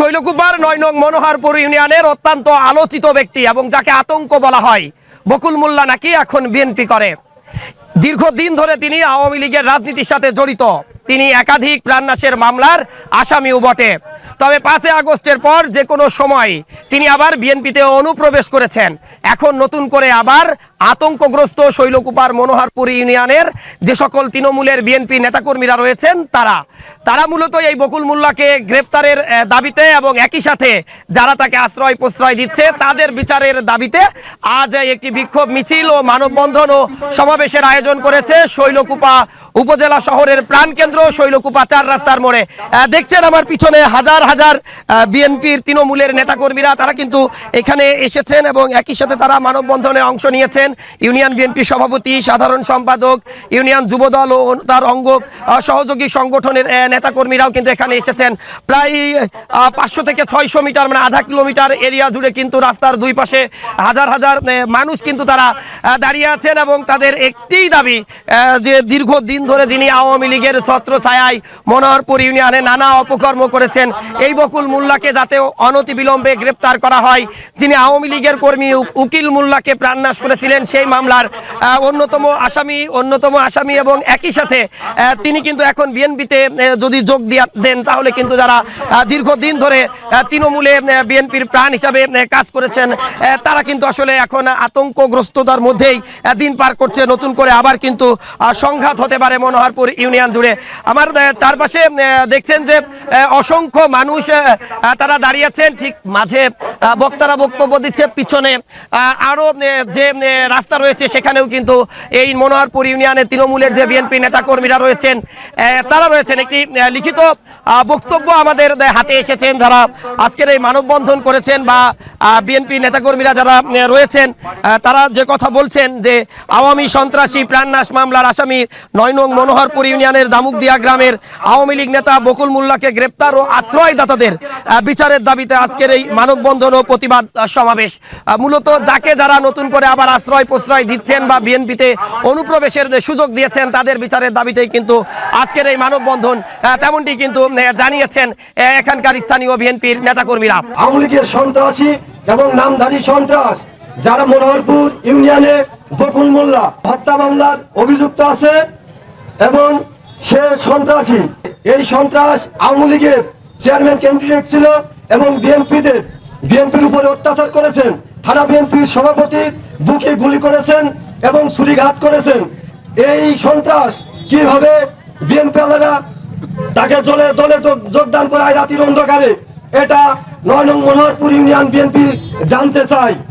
শৈলকুপার নয় নং মনোহরপুর ইউনিয়নের অত্যন্ত আলোচিত ব্যক্তি এবং যাকে আতঙ্ক বলা হয়। বকুল মোল্লা নাকি এখন বিএনপি করে। দীর্ঘদিন ধরে তিনি আওয়ামী লীগের রাজনীতির সাথে জড়িত। তিনি একাধিক প্রাণনাশের মামলার আসামিও বটে। তবে পাঁচই আগস্টের পর যে কোনো সময় তিনি আবার বিএনপিতে অনুপ্রবেশ করেছেন। এখন নতুন করে আবার আতঙ্কগ্রস্ত শৈলকুপার মনোহরপুর ইউনিয়নের যে সকল তৃণমূলের বিএনপি নেতাকর্মীরা রয়েছেন তারা। তারা মূলত এই বকুল মোল্লাকে গ্রেপ্তারের দাবিতে এবং একই সাথে যারা তাকে আশ্রয় প্রশ্রয় দিচ্ছে, তাদের বিচারের দাবিতে আজ একটি বিক্ষোভ মিছিল ও মানববন্ধন ও সমাবেশের আয়োজন করেছে শৈলকুপা উপজেলা শহরের প্রাণকেন্দ্র শৈলকুপা চার রাস্তার মোড়ে। দেখছেন আমার পিছনে হাজার হাজার বিএনপির তৃণমূলের নেতাকর্মীরা, তারা কিন্তু এখানে এসেছেন এবং একই সাথে তারা মানববন্ধনে অংশ নিয়েছেন। ইউনিয়ন বিএনপি সভাপতি, সাধারণ সম্পাদক, ইউনিয়ন যুবদল ও তার অঙ্গ সহযোগী সংগঠনের নেতাকর্মীরাও কিন্তু এখানে এসেছেন। প্রায় পাঁচশো থেকে ছয়শো মিটার মানে আধা কিলোমিটার এরিয়া জুড়ে কিন্তু রাস্তার দুই পাশে হাজার হাজার মানুষ কিন্তু তারা দাঁড়িয়ে আছেন এবং তাদের একটিই দাবি যে দীর্ঘদিন ধরে যিনি আওয়ামী লীগের ছত্র ছায়ায় মনোহরপুর ইউনিয়নে নানা অপকর্ম করেছেন, এই বকুল মোল্লাকে যাতে অনতিবিলম্বে গ্রেপ্তার করা হয়, যিনি আওয়ামী লীগের কর্মী উকিল মোল্লাকে প্রাণনাশ করেছিলেন সেই মামলার অন্যতম আসামি অন্যতম আসামি এবং একই সাথে তিনি কিন্তু এখন বিএনপিতে যদি যোগ দিয়া, দেন, তাহলে কিন্তু যারা দীর্ঘদিন ধরে তৃণমূলে বিএনপির প্রাণ হিসাবে কাজ করেছেন তারা কিন্তু আসলে এখন আতঙ্কগ্রস্ততার মধ্যেই দিন পার করছে, নতুন করে আবার কিন্তু সংঘাত হতে পারে। মনোহরপুর ইউনিয়ন জুড়ে। আমার চারপাশে দেখছেন যে অসংখ্য মানুষ তারা দাঁড়িয়ে আছেন। ঠিক মাঝে বক্তারা বক্তব্য দিচ্ছে পিছনে আহ, আরও যে রাস্তা রয়েছে সেখানেও কিন্তু এই মনোহরপুর ইউনিয়নের তৃণমূলের যে বিএনপি নেতাকর্মীরা রয়েছেন তারা রয়েছেন। একটি লিখিত বক্তব্য আমাদের হাতে এসেছেন যারা আজকের এই মানববন্ধন করেছেন বা বিএনপি নেতাকর্মীরা যারা রয়েছেন তারা যে কথা বলছেন যে আওয়ামী সন্ত্রাসী প্রাণনাশ মামলার আসামি নয় নং মনোহরপুর ইউনিয়নের দামুকদিয়া গ্রামের আওয়ামী লীগ নেতা বকুল মোল্লাকে গ্রেপ্তার ও আশ্রয়দাতাদের বিচারের দাবিতে আজকের এই মানববন্ধন ও প্রতিবাদ সমাবেশ। মূলত যাকে যারা নতুন করে আবার আশ্রয় প্রশ্রয় দিচ্ছেন বা বিএনপিতে অনুপ্রবেশের যে সুযোগ দিয়েছেন, তাদের বিচারের দাবিতেই কিন্তু আজকের এই মানববন্ধন তেমনটি কিন্তু জানিয়েছেন এখানকার স্থানীয় বিএনপির নেতাকর্মীরা। আওয়ামী লীগের সন্ত্রাসী এবং নামধারী সন্ত্রাস, যারা মনোহরপুর ইউনিয়নে বকুল মোল্লা হত্যা মামলার অভিযুক্ত আছে এবং সে সন্ত্রাসী। এই সন্ত্রাস আওয়ামী লীগের চেয়ারম্যান ক্যান্ডিডেট ছিল এবং বিএনপিদের। বিএনপির উপরে অত্যাচার করেছেন। থানা বিএনপির সভাপতি বুকে গুলি করেছেন এবং ছুরিঘাত করেছেন। এই সন্ত্রাস কীভাবে বিএনপি আলাদা তাকে জলে, দলে যোগ- যোগদান করায় রাতির অন্ধকারে, এটা নয় নং মনোহরপুর ইউনিয়ন বিএনপি জানতে চাই